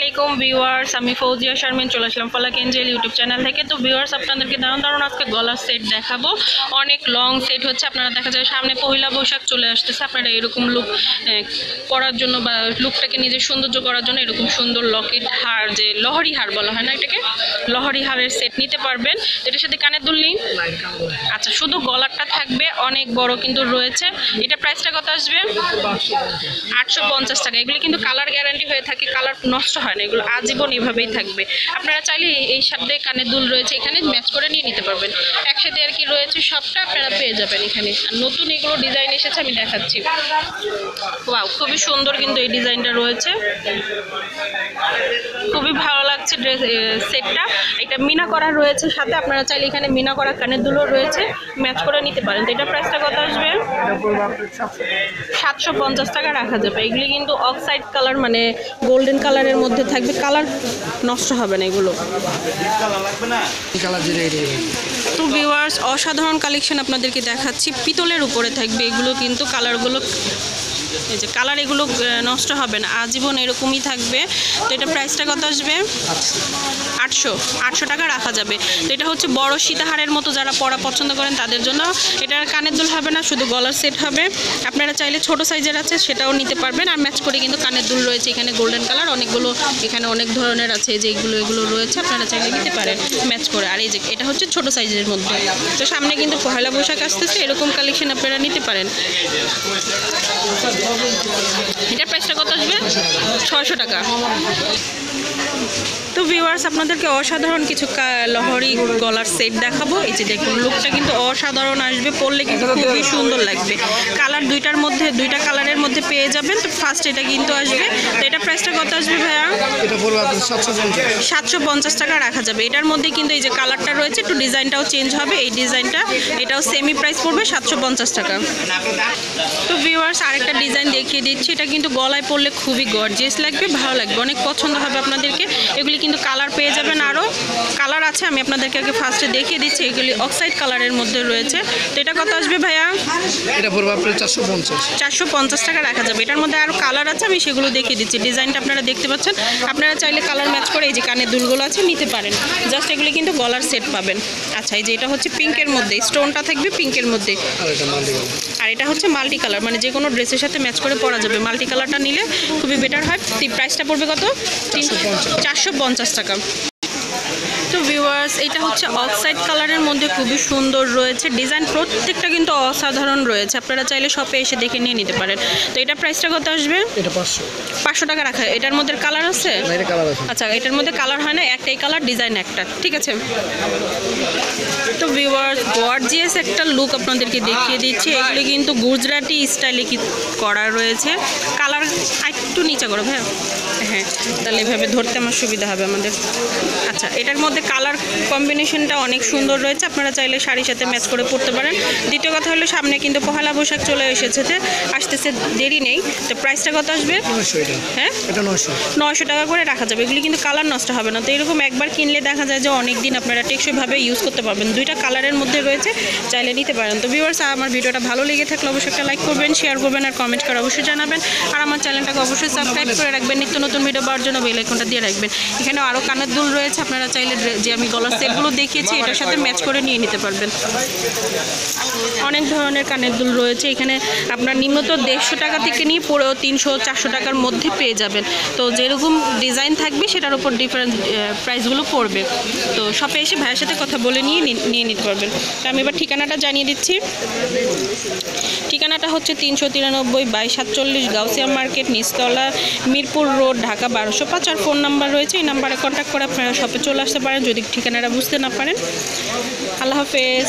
আলাইকুম ভিউয়ার্স, আমি ফৌজিয়া শারমিন, চলে আসলাম ফলাক এঞ্জেল ইউটিউব চ্যানেল থেকে। তো ভিউয়ার্স, আপনাদেরকে দারুণ দারুণ আজকে গলার সেট দেখাবো। অনেক লং সেট হচ্ছে, আপনারা দেখা যায় সামনে পহিলা বৈশাখ চলে আসতেছে। আপনারা এরকম লুক করার জন্য বা লুকটাকে নিজের সৌন্দর্য করার জন্য এরকম সুন্দর লকেট হার, যে লহরি হার বলা হয় না এটাকে? লহরি হারের সেট নিতে পারবেন। এটার সাথে কানের দুল নেই আচ্ছা শুধু গলারটা থাকবে, অনেক বড় কিন্তু রয়েছে। এটা প্রাইসটা কত আসবে? আটশো পঞ্চাশ টাকা। এগুলো কিন্তু কালার গ্যারান্টি হয়ে থাকে কালার নষ্ট হয় না, এগুলো আজীবন এভাবেই থাকবে। আপনারা চাইলে এই- শব্দে কানের দুল রয়েছে, এখানে ম্যাচ করে নিয়ে নিতে পারবেন। একসাথে আর কি রয়েছে সবটা, আপনারা পেয়ে যাবেন এখানে। নতুন এগুলো ডিজাইন এসেছে, আমি দেখাচ্ছি। ওয়াও খুবই সুন্দর কিন্তু এই ডিজাইনটা রয়েছে। খুবই ভালো লাগছে ড্রেস সেটটা এটা মিনা করা রয়েছে, সাথে আপনারা চাইলে এখানে মিনা করা কানের দুলও রয়েছে, ম্যাচ করে নিতে পারেন। তো এটা প্রাইসটা কত আসবে? সাতশো পঞ্চাশ টাকা রাখা যাবে। এগুলি কিন্তু অক্সাইড কালার মানে গোল্ডেন কালারের মধ্যে থাকবে। কালার নষ্ট হবে না এগুলো। তো ভিউয়ার্স অসাধারণ কালেকশন আপনাদেরকে দেখাচ্ছি। পিতলের উপরে থাকবে এগুলো কিন্তু কালারগুলো এই যে কালার এগুলো নষ্ট হবে না, আজীবন এরকমই থাকবে। তো এটা প্রাইসটা কত আসবে? আটশো আটশো টাকা রাখা যাবে। তো এটা হচ্ছে বড় সীতাহারের মতো যারা পরা পছন্দ করেন, তাদের জন্য এটার কানের দুল হবে না, শুধু গলার সেট হবে। আপনারা চাইলে ছোট সাইজের আছে, সেটাও নিতে পারবেন। আর ম্যাচ করে কিন্তু কানের দুল রয়েছে, এখানে গোল্ডেন কালার অনেকগুলো এখানে অনেক ধরনের আছে যে এগুলো এগুলো রয়েছে, আপনারা চাইলে নিতে পারেন ম্যাচ করে। আর এই যে, এটা হচ্ছে ছোট সাইজের মধ্যে। তো সামনে কিন্তু পয়লা বৈশাখ আসতেছে, এরকম কালেকশন আপনারা নিতে পারেন। এটার প্রাইসটা কত আসবে? ছয়শো টাকা। তো ভিউয়ার্স আপনাদেরকে অসাধারণ কিছু লহরি গলার সেট দেখাবো। এই যে দেখুন লুকটা কিন্তু অসাধারণ আসবে পরলে কিন্তু খুবই সুন্দর লাগবে। কালার দুইটার মধ্যে দুইটা কালারের মধ্যে পেয়ে যাবেন। তো ফার্স্ট এটা কিন্তু আসবে। তো এটা প্রাইসটা কত আসবে ভাইয়া? সাতশো পঞ্চাশ। টাকা রাখা যাবে। এটার মধ্যে কিন্তু এই যে কালারটা রয়েছে একটু ডিজাইনটাও চেঞ্জ হবে। এই ডিজাইনটা এটাও সেমি প্রাইস পড়বে সাতশো পঞ্চাশ টাকা। তো ভিউয়ার্স আরেকটা ডিজাইন দেখিয়ে দিচ্ছি। এটা কিন্তু গলায় পরলে খুবই গর্জিয়াস লাগবে ভালো লাগবে। অনেক পছন্দ হবে আপনাদেরকে। এগুলি কিন্তু কালার পেয়ে যাবেন আরও কালার আছে আমি আপনাদেরকে আগে ফার্স্টে দেখিয়ে দিচ্ছি এগুলি অক্সাইড কালারের মধ্যে রয়েছে। তো এটা কত আসবে ভাইয়া? এটা পড়বে আপনার চারশো পঞ্চাশ। চারশো পঞ্চাশ টাকা রাখা যাবে। এটার মধ্যে আরও কালার আছে আমি সেগুলো দেখিয়ে দিচ্ছি। ডিজাইনটা আপনারা দেখতে পাচ্ছেন। আপনারা চাইলে কালার ম্যাচ করে এই যে কানের দুলগুলো আছে নিতে পারেন। জাস্ট এগুলি কিন্তু গলার সেট পাবেন। আচ্ছা এই যে এটা হচ্ছে পিঙ্কের মধ্যে স্টোনটা থাকবে পিঙ্কের মধ্যে। আর এটা হচ্ছে মাল্টি কালার মানে যে কোনো ড্রেসের সাথে ম্যাচ করে পরা যাবে। মাল্টি কালারটা নিলে খুবই বেটার হয়। প্রাইসটা পড়বে কত? চারশো পঞ্চাশ টাকা। ভিউয়ার্স এটা হচ্ছে অফসাইড কালারের মধ্যে খুবই সুন্দর রয়েছে। ডিজাইন প্রত্যেকটা কিন্তু অসাধারণ রয়েছে। আপনারা চাইলে শপে এসে দেখে নিয়ে নিতে পারেন। তো এটা প্রাইসটা কত আসবে? এটা পাঁচশো। পাঁচশো টাকা রাখা এটার মধ্যে কালার আছে? আচ্ছা এটার মধ্যে কালার হয় না একটাই কালার ডিজাইন একটা। ঠিক আছে? তো ভিউয়ার্স গর্জিয়াস একটা লুক আপনাদেরকে দেখিয়ে দিচ্ছি। এগুলি কিন্তু গুজরাটি স্টাইলে কি করা রয়েছে। কালার একটু নিচে করো হ্যাঁ হ্যাঁ তাহলে এভাবে ধরতে আমার সুবিধা হবে আমাদের। আচ্ছা এটার মধ্যে কালার কম্বিনেশনটা অনেক সুন্দর রয়েছে। আপনারা চাইলে শাড়ির সাথে ম্যাচ করে পরতে পারেন। দ্বিতীয় কথা হলো সামনে কিন্তু পহেলা বৈশাখ চলে এসেছে যে আসতেছে দেরি নেই। তো প্রাইসটা কত আসবে? হ্যাঁ? নয়শো। নয়শো টাকা করে রাখা যাবে। এগুলি কিন্তু কালার নষ্ট হবে না। তো এরকম একবার কিনলে দেখা যায় যে অনেক দিন আপনারা টেকসইভাবে ইউজ করতে পারবেন। দুইটা কালারের মধ্যে রয়েছে চাইলে নিতে পারেন। তো ভিউয়ার্স আমার ভিডিওটা ভালো লেগে থাকলে অবশ্যই একটা লাইক করবেন শেয়ার করবেন আর কমেন্ট করে অবশ্যই জানাবেন। আর আমার চ্যানেলটাকে অবশ্যই সাবস্ক্রাইব করে রাখবেন। নিত্য নতুন ভিডিও পাওয়ার জন্য বেল আইকনটা দিয়ে রাখবেন। এখানে আরও কানের দুল রয়েছে। আপনারা চাইলে যে আমি গলার সেটগুলো দেখিয়েছি, এটার সাথে ম্যাচ করে নিয়ে নিতে পারবেন। অনেক ধরনের কানের দুল রয়েছে, এখানে আপনার নিম্নত দেড়শো টাকা থেকে নিয়ে পুরো তিনশো, চারশো টাকার মধ্যে পেয়ে যাবেন। তো যেরকম ডিজাইন থাকবে, সেটার উপর ডিফারেন্ট প্রাইসগুলো পড়বে। তো শপে এসে ভাইয়ের সাথে কথা বলে নিয়ে নিয়ে নিতে পারবেন। তো আমি এবার ঠিকানাটা জানিয়ে দিচ্ছি। ঠিকানাটা হচ্ছে তিনশো তিরানব্বই বাই সাতচল্লিশ গাউসিয়া মার্কেট, নিচতলা, মিরপুর রোড, ঢাকা বারোশো পাঁচ। আর ফোন নাম্বার রয়েছে, এই নাম্বারে কন্ট্যাক্ট করে আপনারা শপে চলে আসতে পারেন। যদি ঠিকানাটা বুঝতে না পারেন। আল্লাহ হাফেজ।